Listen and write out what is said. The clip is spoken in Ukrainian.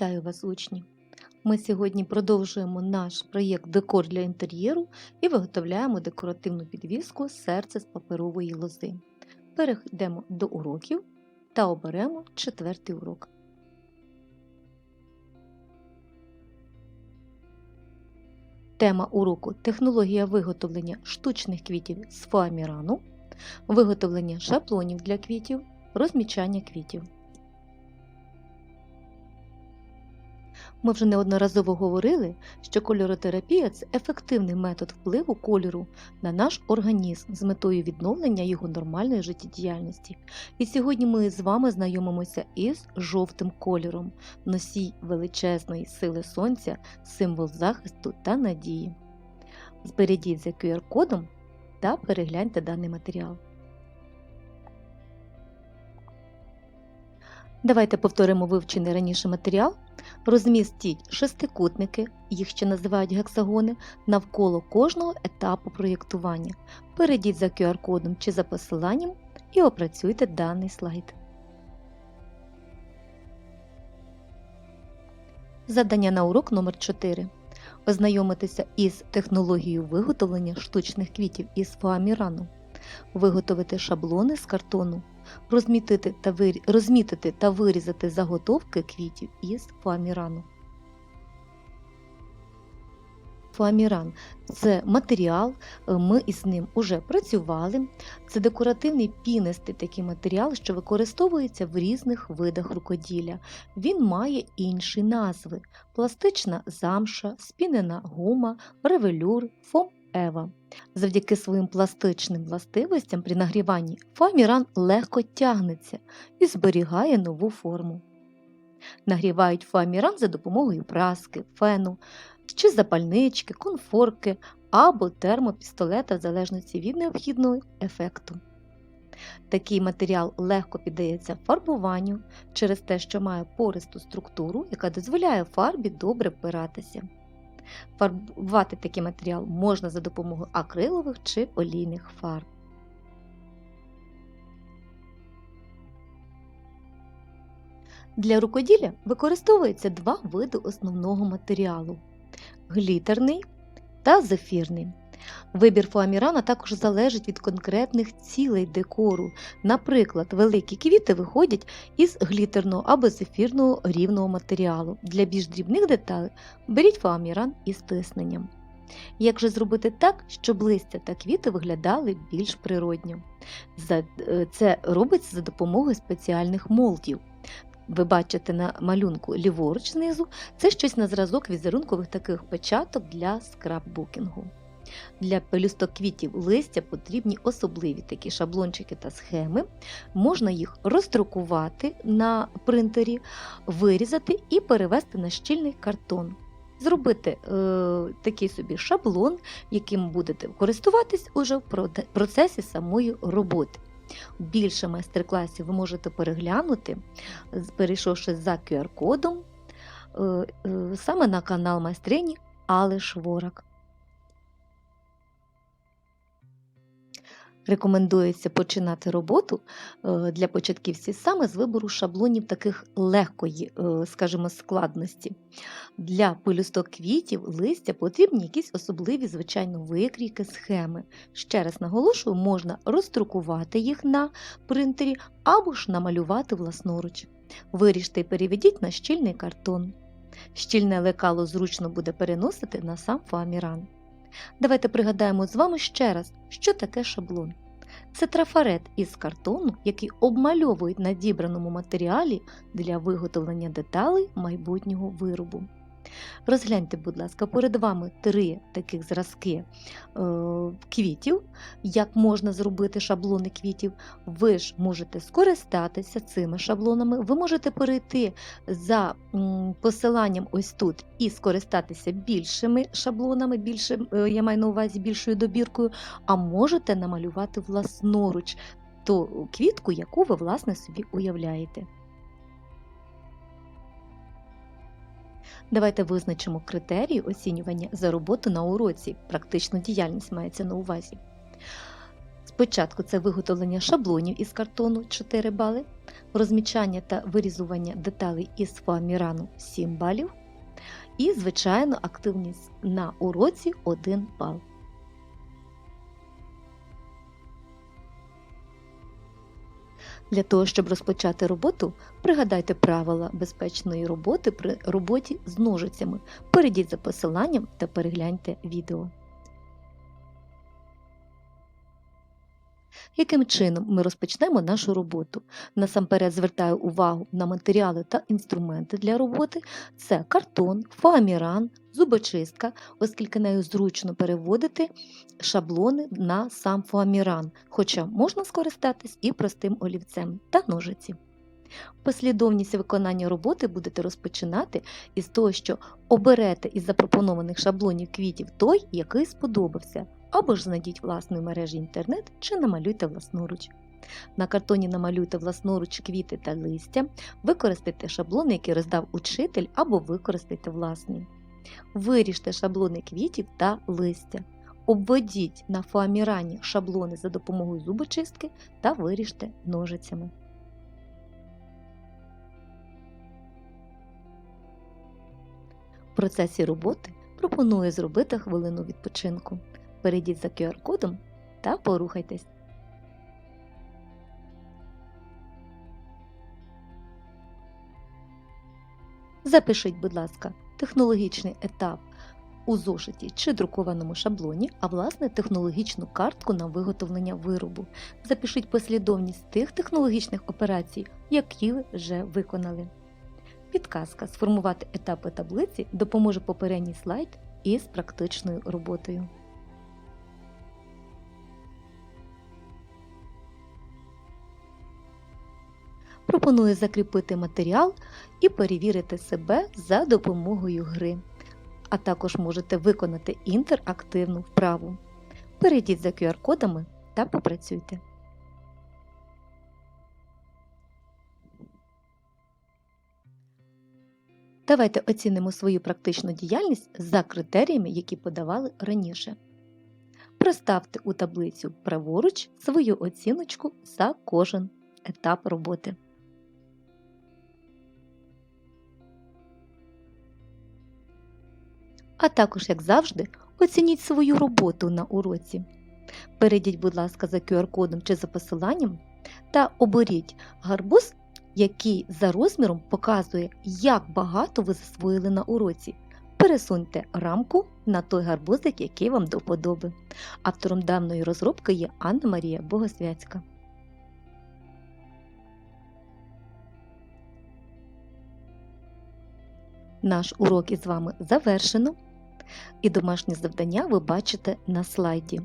Вітаю вас, учні! Ми сьогодні продовжуємо наш проєкт Декор для інтер'єру і виготовляємо декоративну підвіску серце з паперової лози. Перейдемо до уроків та оберемо четвертий урок. Тема уроку технологія виготовлення штучних квітів з фоамірану, виготовлення шаблонів для квітів, розмічання квітів. Ми вже неодноразово говорили, що кольоротерапія це ефективний метод впливу кольору на наш організм з метою відновлення його нормальної життєдіяльності. І сьогодні ми з вами знайомимося із жовтим кольором, носій величезної сили сонця, символ захисту та надії. Збережіть за QR-кодом та перегляньте даний матеріал. Давайте повторимо вивчений раніше матеріал. Розмістіть шестикутники, їх ще називають гексагони, навколо кожного етапу проєктування. Перейдіть за QR-кодом чи за посиланням і опрацюйте даний слайд. Задання на урок номер 4 Ознайомитися із технологією виготовлення штучних квітів із фоамірану. Виготовити шаблони з картону розмітити та, вир... розмітити та вирізати заготовки квітів із фоамірану. Фоаміран це матеріал, е, ми із ним уже працювали. Це декоративний пінистий такий матеріал, що використовується в різних видах рукоділля. Він має інші назви: пластична замша, спінена гума, ревелюр, фом Ева. Завдяки своїм пластичним властивостям при нагріванні фоаміран легко тягнеться і зберігає нову форму. Нагрівають фоаміран за допомогою праски, фену, чи запальнички, конфорки або термопістолета в залежності від необхідного ефекту. Такий матеріал легко піддається фарбуванню через те, що має пористу структуру, яка дозволяє фарбі добре впиратися. Фарбувати такий матеріал можна за допомогою акрилових чи олійних фарб. Для рукоділля використовується два види основного матеріалу глітерний та зефірний. Вибір фоамірана також залежить від конкретних цілей декору. Наприклад, великі квіти виходять із глітерного або зефірного рівного матеріалу. Для більш дрібних деталей беріть фоаміран із тисненням. Як же зробити так, щоб листя та квіти виглядали більш природньо? Е, це робиться за допомогою спеціальних молдів. Ви бачите на малюнку ліворуч знизу, це щось на зразок візерункових таких початок для скраббукінгу. Для пелюсток квітів листя потрібні особливі такі шаблончики та схеми. Можна їх роздрукувати на принтері, вирізати і перевести на щільний картон. Зробити е, такий собі шаблон, яким будете користуватись уже в процесі самої роботи. Більше майстер-класів ви можете переглянути, перейшовши за QR-кодом е, е, саме на канал майстрині Али Шворак. Рекомендується починати роботу е, для початківців саме з вибору шаблонів таких легкої, е, скажімо, складності. Для пелюсток квітів, листя потрібні якісь особливі, звичайно, викрійки, схеми. Ще раз наголошую, можна роздрукувати їх на принтері або ж намалювати власноруч. Виріжте і переведіть на щільний картон. Щільне лекало зручно буде переносити на сам фоаміран. Давайте пригадаємо з вами ще раз, що таке шаблон. Це трафарет із картону, який обмальовують на дібраному матеріалі для виготовлення деталей майбутнього виробу. Розгляньте, будь ласка, перед вами три таких зразки е, квітів, як можна зробити шаблони квітів. Ви ж можете скористатися цими шаблонами, ви можете перейти за посиланням ось тут і скористатися більшими шаблонами, більше, е, я маю на увазі більшою добіркою, а можете намалювати власноруч ту квітку, яку ви власне собі уявляєте. Давайте визначимо критерії оцінювання за роботу на уроці. Практичну діяльність мається на увазі. Спочатку це виготовлення шаблонів із картону 4 бали, розмічання та вирізування деталей із фоамірану 7 балів і, звичайно, активність на уроці 1 бал. Для того, щоб розпочати роботу, пригадайте правила безпечної роботи при роботі з ножицями. Перейдіть за посиланням та перегляньте відео. Яким чином ми розпочнемо нашу роботу? Насамперед звертаю увагу на матеріали та інструменти для роботи. Це картон, фоаміран, зубочистка, оскільки нею зручно переводити шаблони на сам фоаміран, хоча можна скористатись і простим олівцем та ножиці. Послідовність виконання роботи будете розпочинати із того, що оберете із запропонованих шаблонів квітів той, який сподобався, або ж знайдіть власної мережі інтернет чи намалюйте власноруч. На картоні намалюйте власноруч квіти та листя, використайте шаблони, які роздав учитель, або використайте власні. Виріжте шаблони квітів та листя. Обведіть на фоамірані шаблони за допомогою зубочистки та виріжте ножицями. В процесі роботи пропоную зробити хвилину відпочинку. Перейдіть за QR-кодом та порухайтесь. Запишіть, будь ласка, технологічний етап у зошиті чи друкованому шаблоні, а власне технологічну картку на виготовлення виробу. Запишіть послідовність тих технологічних операцій, які ви вже виконали. Підказка Сформувати етапи таблиці допоможе попередній слайд із практичною роботою. Пропоную закріпити матеріал і перевірити себе за допомогою гри. А також можете виконати інтерактивну вправу. Перейдіть за QR-кодами та попрацюйте. Давайте оцінимо свою практичну діяльність за критеріями, які подавали раніше. Проставте у таблицю праворуч свою оціночку за кожен етап роботи. А також, як завжди, оцініть свою роботу на уроці. Перейдіть, будь ласка, за QR-кодом чи за посиланням та оберіть гарбуз, який за розміром показує, як багато ви засвоїли на уроці. Пересуньте рамку на той гарбузик, який вам до вподоби. Автором даної розробки є Анна Марія Богосвяцька. Наш урок із вами завершено, і домашнє завдання ви бачите на слайді.